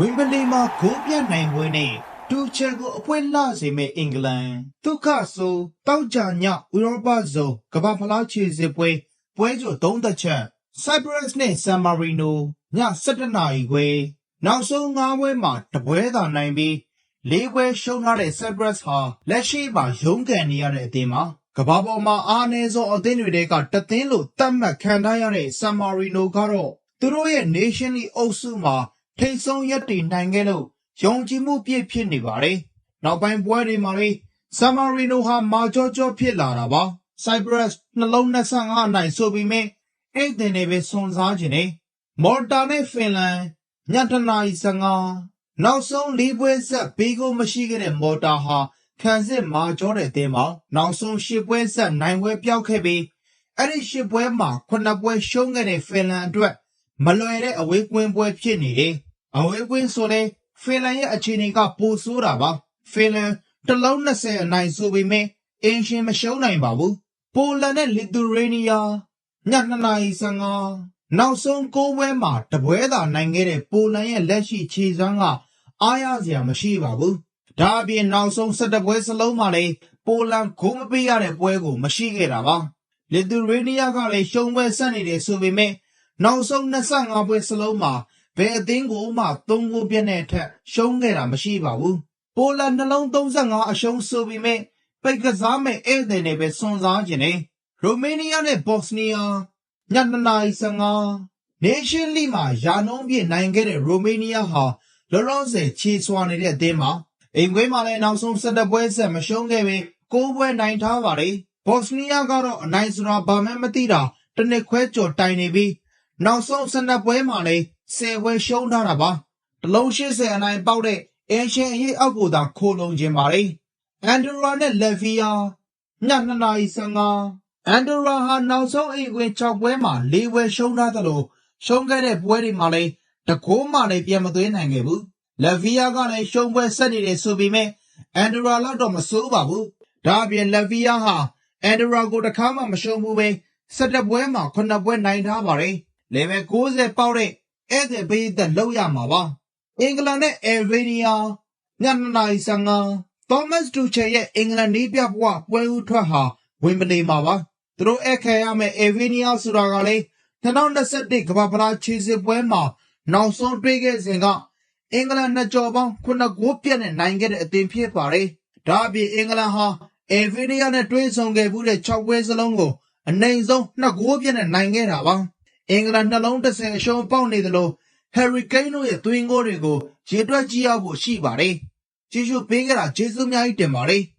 ဝင်းပလီမှာဂိုးပြတ်နိုင်ပွဲနဲ့တူချယ်ကိုအပွဲလှစေမဲ့အင်္ဂလန်ဒုက္ခဆိုးတောက်ကြညဥရောပဇုံကမ္ဘာဖလားခြေစစ်ပွဲပွဲကြိုသုံးသက်ချက် Cyprus နဲ့ San Marino ည7နာရီခွဲနောက်ဆုံး၅ပွဲမှာတပွဲသာနိုင်ပြီးလေးပွဲရှုံးထားတဲ့ Cyprus ဟာလက်ရှိမှာရုန်းကန်နေရတဲ့အသင်းမှာကမ္ဘာပေါ်မှာအားအနည်းဆုံးအသင်းတွေကတသင်းလို့သတ်မှတ်ခံထားရတဲ့ San Marino ကတော့သူတို့ရဲ့ Nation League အုပ်စုမှာ ထိတ်ဆုံးရက်တည်နိုင်ခဲ့လို့ယုံကြည်မှုပြည့်ဖြစ်နေပါတယ်။နောက်ပိုင်းပွဲတွေမှာလေဆန်မာရီနိုဟာမာကြောကြောဖြစ်လာတာပါ။ Cyprus နှလုံး25အနိုင်ဆိုပြီးမြဲအဲ့တင်နေပဲစွန်စားခြင်းနေ။မော်တာနဲ့ဖင်လန်ညတနာရီ15နောက်ဆုံးလေးပွဲဆက်ဘေးကိုမရှိခဲ့တဲ့မော်တာဟာခံစစ်မာကြောတဲ့အသင်းမှာနောက်ဆုံးရှစ်ပွဲဆက်နိုင်ပွဲပြောက်ခဲ့ပြီးအဲ့ဒီရှစ်ပွဲမှာခုနှစ်ပွဲရှုံးခဲ့တဲ့ဖင်လန်အတွက်မလွယ်တဲ့အဝေးကွင်းပွဲဖြစ်နေတယ်။ အဝေးကွင်းဆိုတဲ့ဖင်လန်ရဲ့အခြေအနေကပိုဆိုးတာပါ။ဖင်လန်တလုံး20အနိုင်ဆိုပေမဲ့အင်ရှင်မရှုံးနိုင်ပါဘူး။ပိုလန်နဲ့လီသူရေးနီးယားည2နာရီ15နောက်ဆုံး၉ပွဲမှာတပွဲသာနိုင်ခဲ့တဲ့ပိုလန်ရဲ့လက်ရှိခြေစွမ်းကအားရစရာမရှိပါဘူး။ဒါအပြင်နောက်ဆုံး17ပွဲစလုံးမှာလည်းပိုလန်ဂိုးမပေးရတဲ့ပွဲကိုမရှိခဲ့တာပါ။လီသူရေးနီးယားကလည်းရှုံးပွဲဆက်နေတယ်ဆိုပေမဲ့နောက်ဆုံး25ပွဲစလုံးမှာ ဘယ်အသင်းကိုမှ3ဂိုးပြတ်တဲ့အထက်ရှုံးခဲ့တာမရှိပါဘူး။ပိုလန်နှလုံး35အရှုံးဆိုပေမဲ့ပိတ်ကစားမဲ့ဧည့်သည်တွေပဲစွန်စားခြင်းနဲ့ရိုမေးနီးယားနဲ့ဘော့စနီးယားည2နာရီ15နေရှင်လီမှာယာနုံးပြည့်နိုင်ခဲ့တဲ့ရိုမေးနီးယားဟာလောလောဆယ်ခြေစွာနေတဲ့အသင်းမှာအိမ်ခွေးမှာလည်းနောက်ဆုံး17ပွဲဆက်မရှုံးခဲ့ပေ9ပွဲနိုင်ထားပါတယ်။ဘော့စနီးယားကတော့အနိုင်ဆိုတာဘာမှမသိတာတစ်နှစ်ခွဲကျော်တိုင်နေပြီးနောက်ဆုံး12ပွဲမှာလည်း 10ပွဲရှုံးထားတာပါ။တလုံး80အနိုင်ပေါက်တဲ့အဲရှင်အရေးအောက်ကိုသာခိုးလုံခြင်းပါလေ။အန်ဒိုရာနဲ့လက်ဗီယာည2နာရီ15အန်ဒိုရာဟာနောက်ဆုံးအိမ်ခွင်6ပွဲမှာ4ပွဲရှုံးထားသလိုရှုံးခဲ့တဲ့ပွဲတွေမှာလည်းတကိုးမှလည်းပြန်မသွင်းနိုင်ခဲ့ဘူး။လက်ဗီယာကလည်းရှုံးပွဲဆက်နေတယ်ဆိုပေမဲ့အန်ဒိုရာလောက်တော့မဆိုးပါဘူး။ဒါအပြင်လက်ဗီယာဟာအန်ဒိုရာကိုတခါမှမရှုံးဘူးပဲ17ပွဲမှာ9ပွဲနိုင်ထားပါတယ်။ level 60ပေါက်တဲ့ ဧည့်သည်ပေးသက်လောက်ရမှာပါ။အင်္ဂလန်နဲ့အဲဗေးနီးယားည2နာရီ15သောမတ်တူချယ်ရဲ့အင်္ဂလန်နီးပြဘဝပွဲဦးထွက်ဟာဝင်ပနေမှာပါ။သူတို့အခက်ရမယ့်အဲဗေးနီးယားဆိုတာကလည်း2021ကမ္ဘာဖလားခြေစစ်ပွဲမှာနောက်ဆုံးတွေ့ခဲ့စဉ်ကအင်္ဂလန်နှစ်ကြော်ပေါင်း9ဂိုးပြတ်နဲ့နိုင်ခဲ့တဲ့အသင်းဖြစ်ပါတယ်။ဒါအပြင်အင်္ဂလန်ဟာအဲဗေးနီးယားနဲ့တွဲဆုံခဲ့မှုတဲ့6ပွဲစလုံးကိုအနိုင်ဆုံး2ဂိုးပြတ်နဲ့နိုင်ခဲ့တာပါ။ အင်္ဂလန်နှလုံး30အရှုံးပေါက်နေသလိုဟယ်ရီကိန်းတို့ရဲ့သွင်းဂိုးတွေကိုရေတွက်ကြည့်ရဖို့ရှိပါတယ်။ကျေးဇူးပေးကြတာကျေးဇူးအများကြီးတင်ပါတယ်။